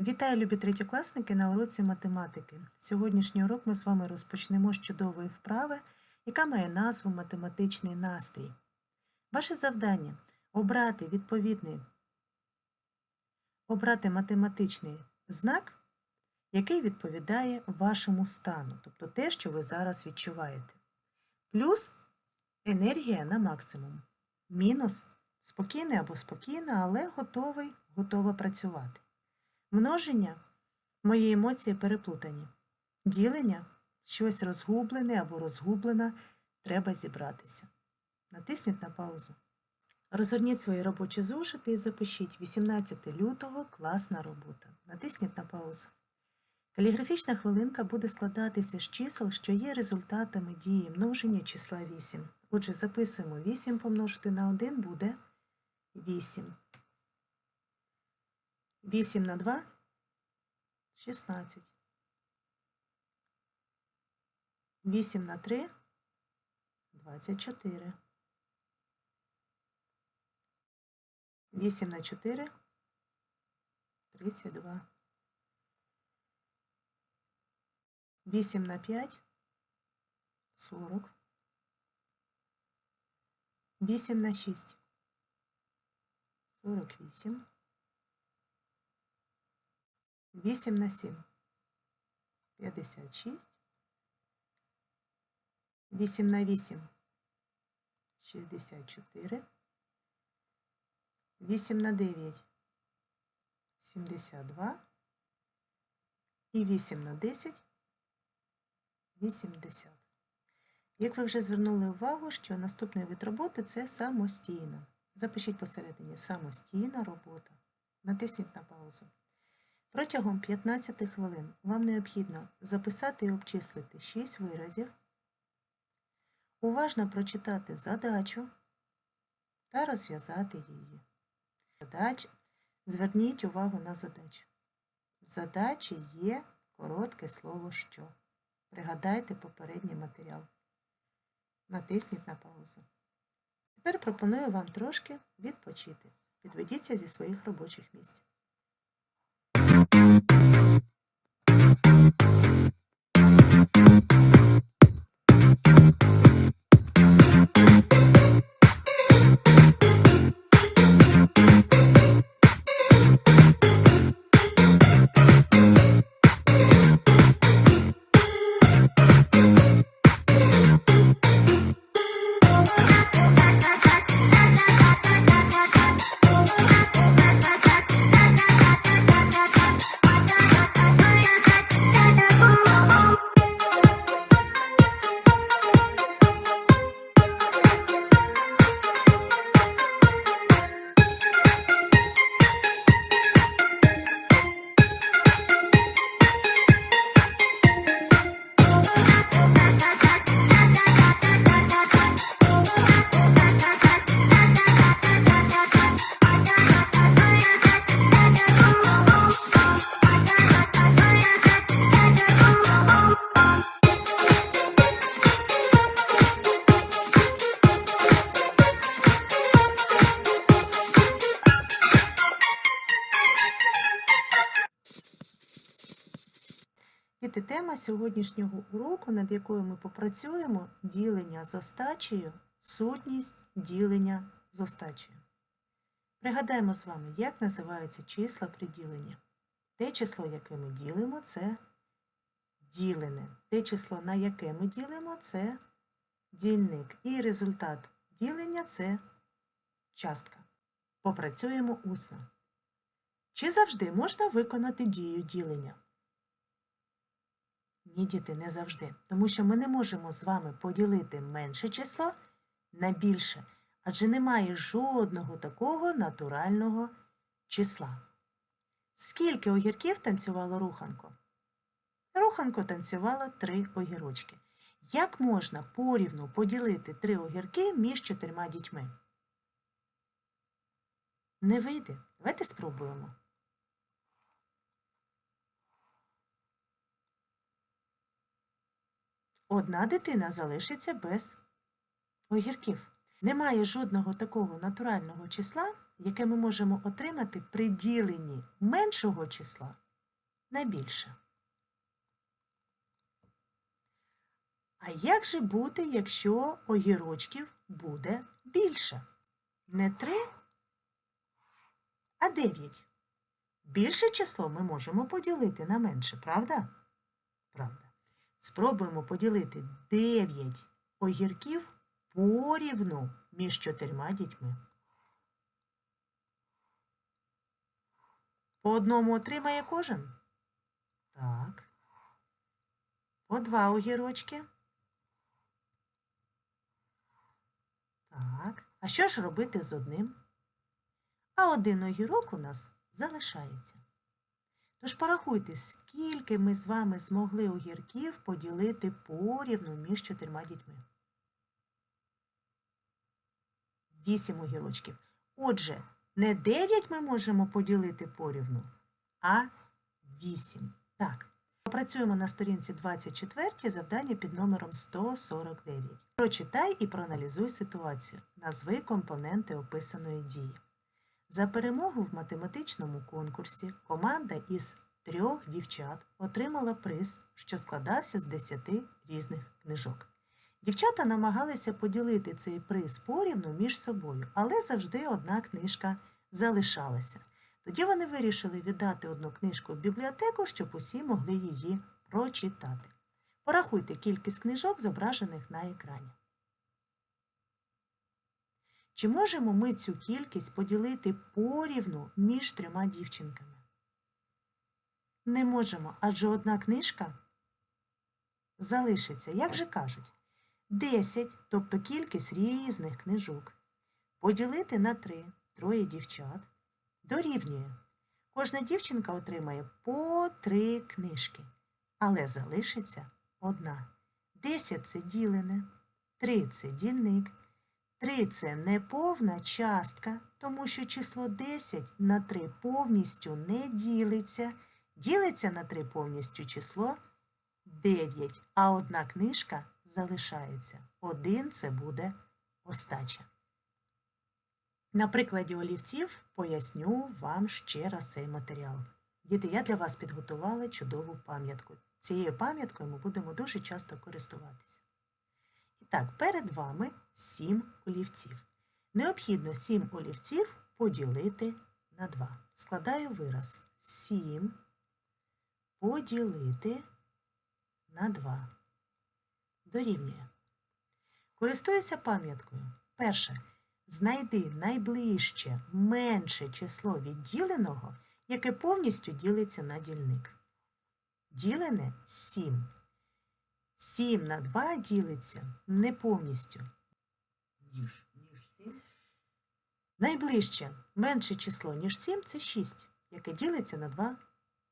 Вітаю, любі третьокласники на уроці математики. Сьогоднішній урок ми з вами розпочнемо з чудової вправи, яка має назву математичний настрій. Ваше завдання обрати відповідний обрати математичний знак, який відповідає вашому стану, тобто те, що ви зараз відчуваєте. Плюс енергія на максимум. Мінус спокійний або спокійна, але готовий, готова працювати. Множення мої емоції переплутані. Ділення щось розгублене або розгублена, треба зібратися. Натисніть на паузу. Розгорніть свої робочі зошити і запишіть 18 лютого класна робота. Натисніть на паузу. Каліграфічна хвилинка буде складатися з чисел, що є результатами дії множення числа 8. Отже, записуємо 8 помножити на 1 буде 8. 8 на 2 – 16. 8 на 3 – 24. 8 на 4 – 32. 8 на 5 – 40. 8 на 6 – 48. 8 на 7 – 56. 8 на 8 – 64. 8 на 9 – 72. І 8 на 10 – 80. Як ви вже звернули увагу, що наступний вид роботи – це самостійна. Запишіть посередині самостійна робота. Натисніть на паузу. Протягом 15 хвилин вам необхідно записати і обчислити 6 виразів, уважно прочитати задачу та розв'язати її. Задач... Зверніть увагу на задачу. В задачі є коротке слово що. Пригадайте попередній матеріал. Натисніть на паузу. Тепер пропоную вам трошки відпочити. Підведіться зі своїх робочих місць. Тема сьогоднішнього уроку, над якою ми попрацюємо, ділення з остачею, сутність ділення з остачею. Пригадаємо з вами, як називаються числа при діленні. Те число, яке ми ділимо, це ділене. Те число, на яке ми ділимо, це дільник. І результат ділення це частка. Попрацюємо усно. Чи завжди можна виконати дію ділення? Ні, діти, не завжди. Тому що ми не можемо з вами поділити менше число на більше, адже немає жодного такого натурального числа. Скільки огірків танцювало руханко? Руханко танцювало три огірочки. Як можна порівну поділити три огірки між чотирма дітьми? Не вийде. Давайте спробуємо. Одна дитина залишиться без огірків. Немає жодного такого натурального числа, яке ми можемо отримати при діленні меншого числа на більше. А як же бути, якщо огірочків буде більше? Не 3, а 9. Більше число ми можемо поділити на менше, правда? Правда. Спробуємо поділити 9 огірків порівну між чотирма дітьми. По одному отримає кожен? Так. По два огірочки. Так. А що ж робити з одним? А один огірок у нас залишається. Тож порахуйте, скільки ми з вами змогли огірків поділити порівну між чотирма дітьми. Вісім огірочків. Отже, не 9 ми можемо поділити порівну, а 8. Так. Працюємо на сторінці 24 завдання під номером 149. Прочитай і проаналізуй ситуацію. Назви компоненти описаної дії. За перемогу в математичному конкурсі команда із трьох дівчат отримала приз, що складався з 10 різних книжок. Дівчата намагалися поділити цей приз порівну між собою, але завжди одна книжка залишалася. Тоді вони вирішили віддати одну книжку в бібліотеку, щоб усі могли її прочитати. Порахуйте кількість книжок, зображених на екрані. Чи можемо ми цю кількість поділити порівну між трьома дівчинками? Не можемо, адже одна книжка залишиться, як же кажуть, 10, тобто кількість різних книжок. Поділити на 3 троє дівчат дорівнює. Кожна дівчинка отримає по 3 книжки, але залишиться одна. 10 це ділене, 3 це дільник. 3 це неповна частка, тому що число 10 на 3 повністю не ділиться. Ділиться на 3 повністю число 9, а одна книжка залишається. Один це буде остача. На прикладі олівців поясню вам ще раз цей матеріал. Діти, я для вас підготувала чудову пам'ятку. Цією пам'яткою ми будемо дуже часто користуватися. Так, перед вами 7 олівців. Необхідно 7 олівців поділити на 2. Складаю вираз 7 поділити на 2. Дорівнює. Користуюся пам'яткою. Перше. Знайди найближче менше число відділеного, яке повністю ділиться на дільник. Ділене 7. 7 на 2 ділиться не повністю. Ніж, ніж сім. Найближче менше число, ніж 7 це 6, яке ділиться на 2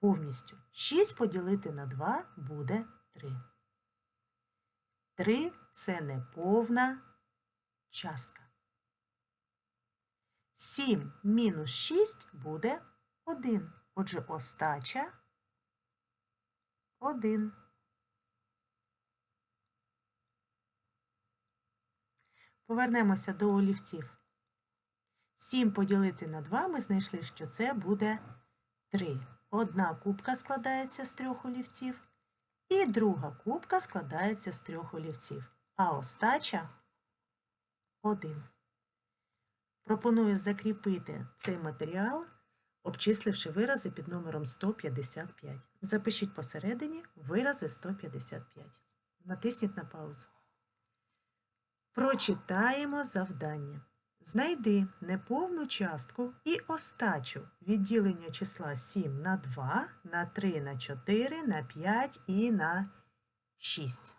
повністю. 6 поділити на 2 буде 3. 3 це неповна частка. 7 мінус 6 буде 1. Отже, остача 1. Повернемося до олівців. 7 поділити на 2 ми знайшли, що це буде 3. Одна кубка складається з трьох олівців, і друга кубка складається з трьох олівців, а остача 1. Пропоную закріпити цей матеріал, обчисливши вирази під номером 155. Запишіть посередині вирази 155. Натисніть на паузу. Прочитаємо завдання. Знайди неповну частку і остачу відділення числа 7 на 2, на 3 на 4, на 5 і на 6.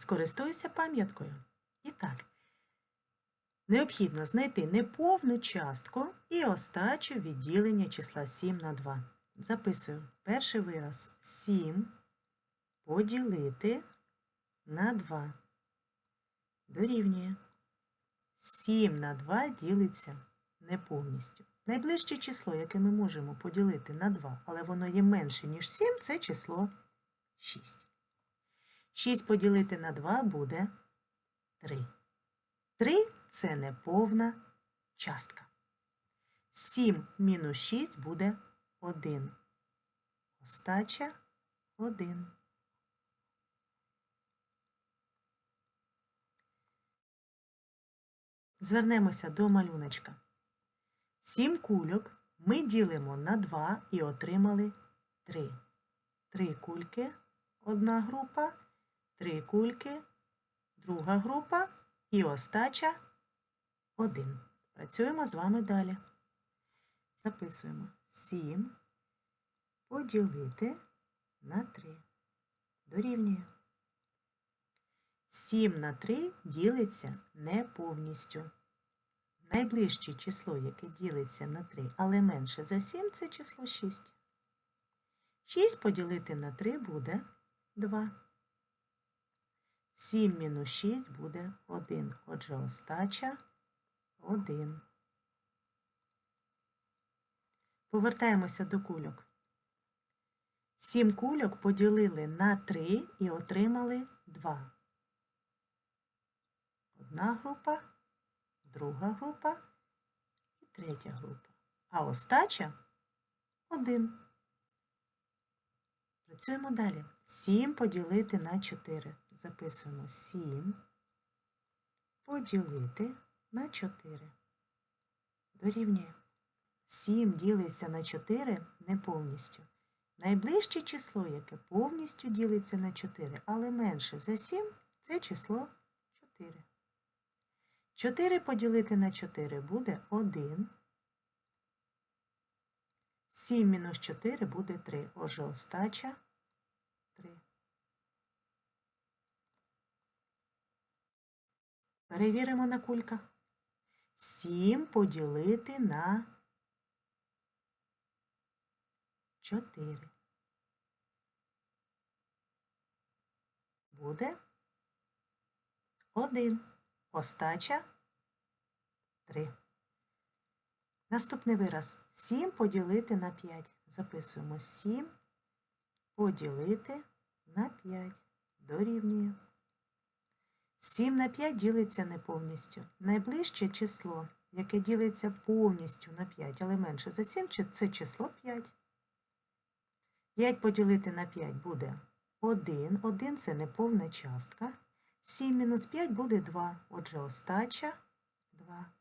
Скористуюся пам'яткою. І так, необхідно знайти неповну частку і остачу відділення числа 7 на 2. Записую перший вираз 7 поділити на 2. Дорівнює. 7 на 2 ділиться не повністю. Найближче число, яке ми можемо поділити на 2, але воно є менше, ніж 7, це число 6. 6 поділити на 2 буде 3. 3 це неповна частка. 7 мінус 6 буде 1. Остача 1. Звернемося до малюночка. 7 кульок ми ділимо на 2 і отримали 3. 3 кульки одна група, 3 кульки друга група і остача 1. Працюємо з вами далі. Записуємо 7 поділити на 3. Дорівнює. 7 на 3 ділиться не повністю. Найближче число, яке ділиться на 3, але менше за 7, це число 6. 6 поділити на 3 буде 2. 7 мінус 6 буде 1. Отже, остача 1. Повертаємося до кульок. 7 кульок поділили на 3 і отримали 2. Одна група, друга група і третя група. А остача 1. Працюємо далі. 7 поділити на 4. Записуємо 7 поділити на 4. Дорівнює. 7 ділиться на 4 не повністю. Найближче число, яке повністю ділиться на 4, але менше за 7, це число 4. 4 поділити на 4 буде 1. 7 мінус 4 буде 3. Отже, остача 3. Перевіримо на кульках. 7 поділити на 4. Буде 1. Остача 3. Наступний вираз 7 поділити на 5. Записуємо 7 поділити на 5. Дорівнює. 7 на 5 ділиться не повністю. Найближче число, яке ділиться повністю на 5, але менше за 7, це число 5. 5 поділити на 5 буде 1. 1 це неповна частка. 7 мінус 5 буде 2. Отже, остача 2.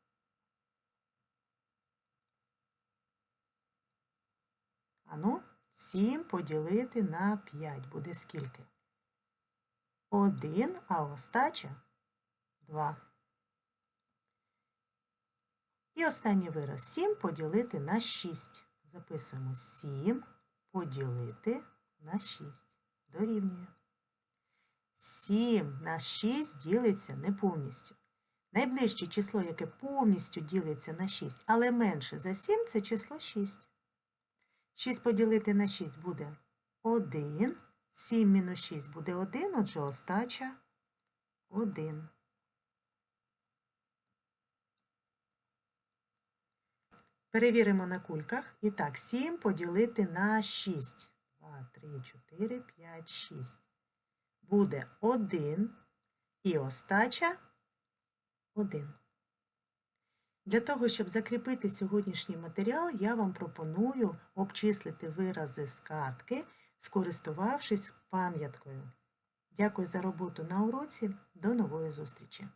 Ану, 7 поділити на 5 буде скільки? 1, а остача 2. І останній вираз 7 поділити на 6. Записуємо 7 поділити на 6. Дорівнює. 7 на 6 ділиться не повністю. Найближче число, яке повністю ділиться на 6, але менше за 7, це число 6. 6 поділити на 6 буде 1. 7 мінус 6 буде 1, отже, остача 1. Перевіримо на кульках. І так, 7 поділити на 6. 2, 3, 4, 5, 6. Буде 1 і остача 1. Для того, щоб закріпити сьогоднішній матеріал, я вам пропоную обчислити вирази з картки, скористувавшись пам'яткою. Дякую за роботу на уроці. До нової зустрічі!